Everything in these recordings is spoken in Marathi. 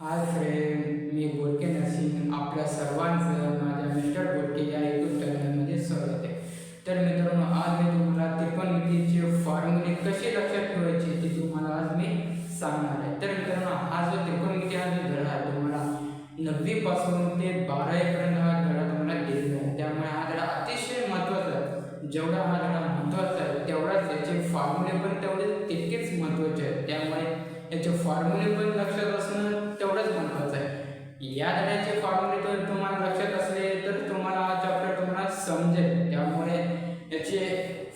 हाय फ्रेंड मी बोडके नसीन आपल्या सर्वांचं माझ्या मिस्टर बोडके या यूट्यूब चॅनलमध्ये स्वागत आहे. तर मित्रांनो आज मी तुम्हाला त्रिकोणमितीचे फॉर्म्युले कसे लक्षात ठेवायचे ते तुम्हाला आज मी सांगणार आहे. तर मित्रांनो हा जो त्रिकोणमिती हा जो धडा आहे तुम्हाला नववीपासून ते बारावीपर्यंत हा धडा तुम्हाला दिलेला आहे. त्यामुळे हा धडा अतिशय महत्त्वाचा आहे. जेवढा हा धडा महत्त्वाचा आहे तेवढाच त्याचे फॉर्म्युले पण तेवढे तितकेच महत्त्वाचे आहेत. त्यामुळे याचे फॉर्म्युले पण या धड्याचे फॉर्म्युले तर तुम्हाला लक्षात असले तर तुम्हाला हा चॅप्टर तुम्हाला समजेल. त्यामुळे याचे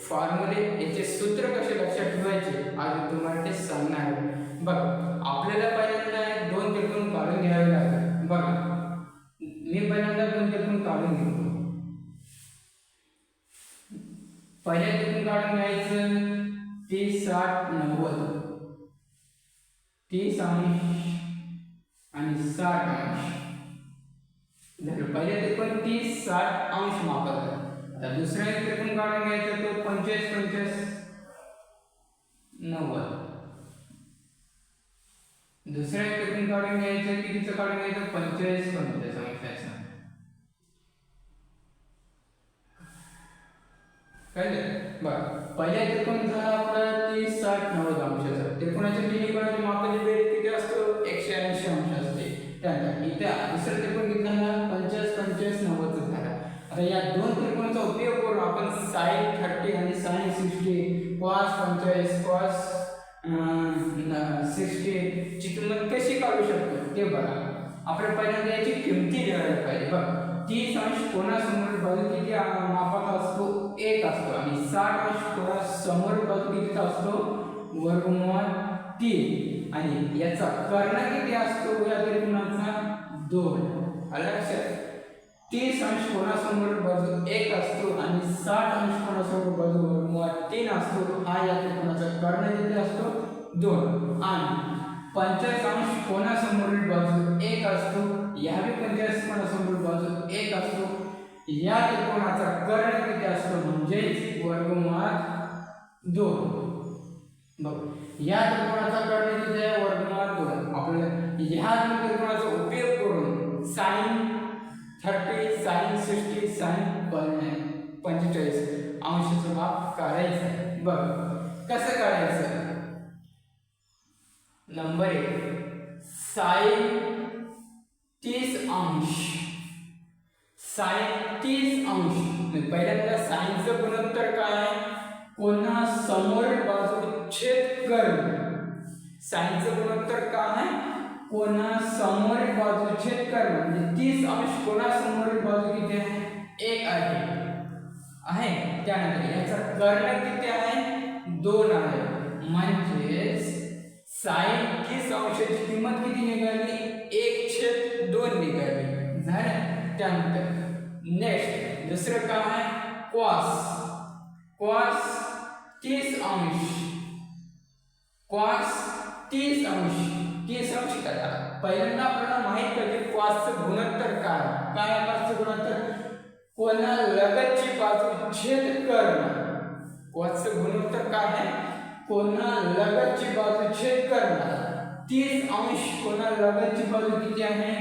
फॉर्म्युले याचे सूत्र कसे लक्षात ठेवायचे? आज तुम्हाला ते सांगणार बघ आपल्याला पहिल्यांदा दोन त्रिकोण काढून घ्यावे लागेल. बघा मी पहिल्यांदा दोन त्रिकोण काढून घेतो. पहिल्या त्रिकोण काढून घ्यायचं तीस साठ नव्वद. तीस आणि आणि साठ अंश. झालं. पहिले त्रिकोण तीस साठ अंश मापत आता दुसऱ्या त्रिकोण काढून घ्यायचा तो पंचवीस पंचवीस नव्वद. दुसऱ्या त्रिकोण काढून घ्यायचं कितीचं काढून घ्यायचं? पंचेचाळीस पंचेचाळीस अंशाचा. कळलं? बरं. पहिल्या त्रिकोण झाला आपला तीस साठ नव्वद अंशाचा. त्रिकोणाच्या तिन्ही कोणाचे मापाची बेरीज किती असतो एकशे ऐंशी अंश असते त्यानंतर इथं दुसरं त्रिकोण किती झाला पंचेचाळीस पंचेचाळीस नव्वदचा झाला. आता या दोन त्रिकोणाचा उपयोग करून आपण साईन थर्टी आणि साईन सिक्स्टी कॉस पंचेचाळीस कॉस सिक्स्टी ची किंमत कशी काढू शकतो? ते बघा. आपल्या पहिल्यांदा याची किमती लिहायला पाहिजे. बघ तीस अंश कोणासमोर बाजू किती मापाचा असतो? एक असतो. आणि साठ अंश कोणा समोर बाजू कितीचा असतो? वर्गमूळ तीन. आणि याचा कर्ण किती असतो या त्रिकोणाचा? दोन. आलं लक्षात? तीस अंश कोणासमोर बाजू एक असतो आणि साठ अंश कोणासमोर बाजू वर्गमूळ तीन असतो. हा या त्रिकोणाचा कर्ण किती असतो. दोन. आणि पंचाळीस अंश कोणासमोरील बाजू एक असतो. यावी पंचाळीस कोणासमोर बाजू एक असतो. या त्रिकोणाचा कर्ण किती असतो? म्हणजेच वर्गमुळात दोन. बघ या त्रिकोणाचा कर्ण किती आहे? वर्गमुळात दोन. आपल्याला ह्या त्रिकोणाचा उपयोग sine thirty sine sixty sine पंचेचाळीस अंशाचा भाग काढायचा आहे. बघ कसं काढायचं? नंबर एक साईन तीस अंश. साईन तीस अंश. पहिल्यांदा साईनचं गुणोत्तर काय कोणा समोर बाजू छेद कर साईनचं गुणोत्तर काय कोणा बाजू छेद कर्ण म्हणजे तीस अंश कोणा समोर बाजू किती आहे? एक आहे. आहे? त्यानंतर याचा कर्ण किती आहे? दोन आहे. म्हणजेच साईन तीस अंशाची किंमत किती निघाली? एक छेद दोन निघाली. झालं? त्यानंतर नेक्स्ट दुसरं काय आहे? कॉस कॉस तीस अंश. कॉस तीस अंश. तीस अंश करा पहिल्यांदा आपल्याला माहीत पाहिजे कॉसचं गुणोत्तर काय. काय कॉसचं गुणोत्तर? कोणा लगतची बाजू छेद करणं. कॉसचं गुणोत्तर काय आहे? कोणा लगतची बाजू छेद करणार तीस अंश कोणा लगतची बाजू किती आहे?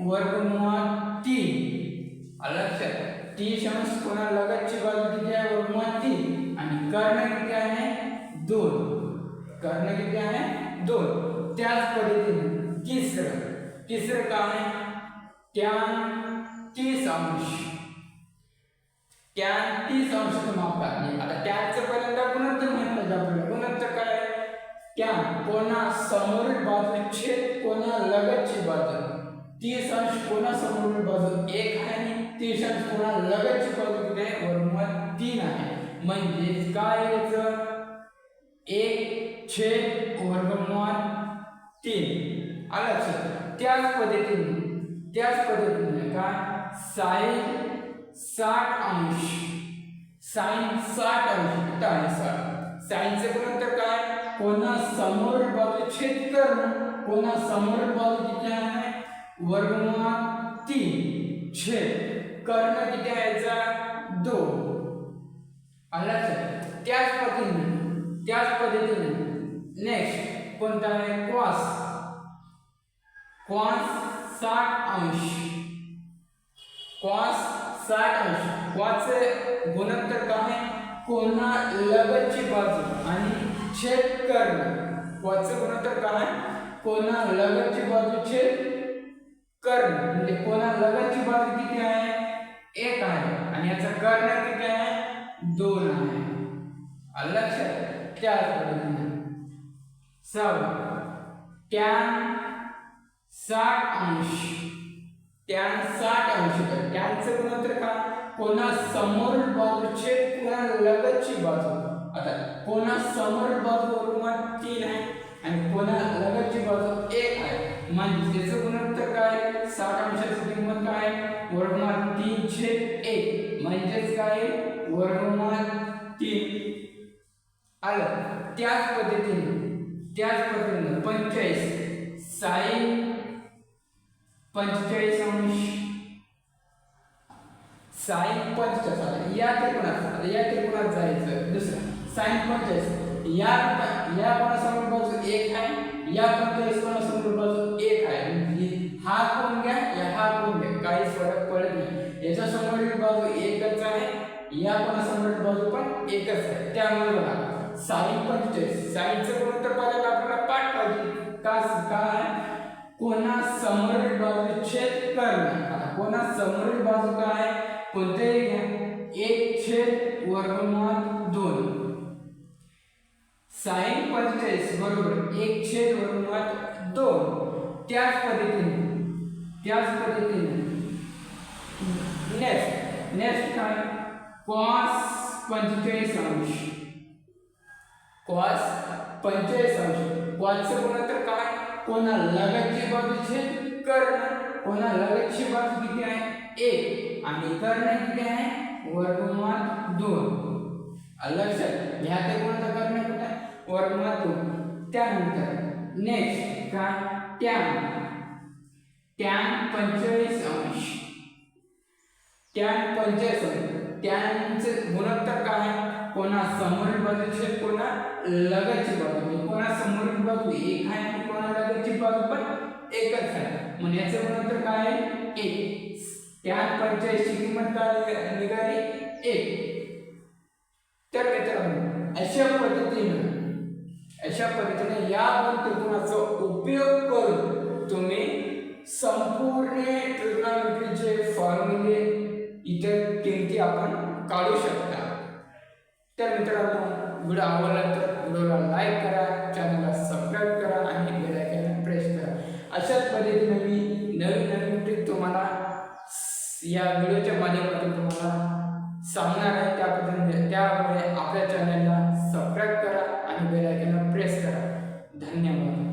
वर्गमुळात तीन. आलं लक्षात तीस अंश कोणा लगतची बाजू किती आहे? वर्गमुळात तीन. आणि कर्ण किती आहे? दोन. कर्ण किती आहे? दोन. त्याच पद्धतीने तिसरं तिसरं काय टॅन तीस अंश. टॅन तीस अंश माप काढणे आता टॅनचं पहिल्यांदा गुणोत्तर माहीत आपल्याला गुणोत्तर काय टॅन कोणा समोरील बाजू छेद कोणा लगतची बाजू तीस अंश कोणा समोरील बाजू एक आहे आणि तीस अंश कोणा लगतची बाजू कुठे वरून तीन आहे. म्हणजे काय याचं? एक छेद वर्गमूळ तीन. आलं लक्षात त्याच पद्धतीने त्याच पद्धतीने काय साईन साठ अंश. साईन साठ अंश. किती साठ. साईनचं गुणोत्तर काय? कोणा समोर बाजू छेद करणं कोणा समोर बाजू किती आहे? वर्गमूळ तीन. छेद. कर्ण किती आहे दोन. आलं त्याच पद्धतीने त्याच पद्धतीने. नेक्स्ट कोणता आहे? क्रॉस कॉस साठ अंश. कॉस साठ अंश. कॉसचे गुणोत्तर काय कोणा लगतची बाजू आणि छेद कर्ण. कॉसचे गुणोत्तर काय कोणा लगतची बाजू छेद कर्ण. म्हणजे कोणा लगतची बाजू किती आहे? एक आहे. आणि याचा कर्ण किती आहे? दोन आहे. लक्षात? त्याच पद्धतीने. सब टॅन साठ अंश. टॅन साठ अंश. तर टॅनचं गुणोत्तर का कोणा समोर बाजूचे कोणा लगतची बाजू? आता कोणा समोर बाजू किंवा तीन आहे आणि कोणा लगतची बाजू एक आहे. म्हणजे त्याचं गुणोत्तर काय? साठ अंशाची किंमत काय? वर्गमान तीन छेद एक. म्हणजेच काय? वर्गमान तीन. आलं. त्याच पद्धतीने त्याच पद्धतीने पंचेचाळीस साईन पंचेचाळीस अंश. साईन पंचेचाळीस आलं. या त्रिकोणात आता या त्रिकोणात जायचं दुसरं. साईन पंचेचाळीस या या कोणासमोर बाजू एक आहे या पंचेचाळीस कोणासमोर बाजू एक आहे. म्हणजे हा कोण घ्या या हा कोण घ्या. काही फरक पडत नाही. याच्या समोरील बाजू एकच आहे या कोणासमोरील बाजू पण एकच आहे. त्यामुळे बघा साईन पंचेचाळीस साईनचं कोणतं पद आता समोरील बाजू काय? कोणतेही घ्या. एक छेद वर्गमूळ दोन. साईन पंचेचाळीस बरोबर एक छेद वर्गमूळ दोन. त्याच पद्धतीने. त्याच पद्धतीने. नेक्स्ट नेक्स्ट काय? कॉस पंचेचाळीस अंश. कॉस पंचेचाळीस अंश. कॉसचं गुणोत्तर काय? कोणा लगतची बाजू छेद कर्ण. कोणा लगतची बाजू किती आहे? एक. आणि कर्ण किती आहे? वर्गमूळ दोन. लक्षात. ह्या ते कोणतं कर्ण कुठं आहे? वर्गमूळ दोन त्यानंतर नेक्स्ट काय टॅन. टॅन पंचेचाळीस अंश. टॅन पंचेचाळीस अंश. टॅनचे गुणोत्तर काय कोणा समोरील बाजूचे कोणा लगतची बाजू कोणा समोरील बाजू आहे याचं गुणोत्तर काय आहे? एक. टॅन पंचेचाळीसची किंमत काय निघाली. एक. तर मित्रांनो अशा पद्धतीने अशा पद्धतीने या दोन त्रिकोणाचा उपयोग करून तुम्ही संपूर्ण ट्रिग्नॉमेट्रीचे फॉर्म्युले इतर किमती आपण काढू शकता. तर मित्रांनो व्हिडिओ आवडला तर व्हिडिओला लाईक करा या व्हिडिओच्या माध्यमातून तुम्हाला सांगणार आहे. त्या पद्धतीने त्यामुळे आपल्या चॅनलला सबस्क्राईब करा आणि बेल प्रेस करा. धन्यवाद.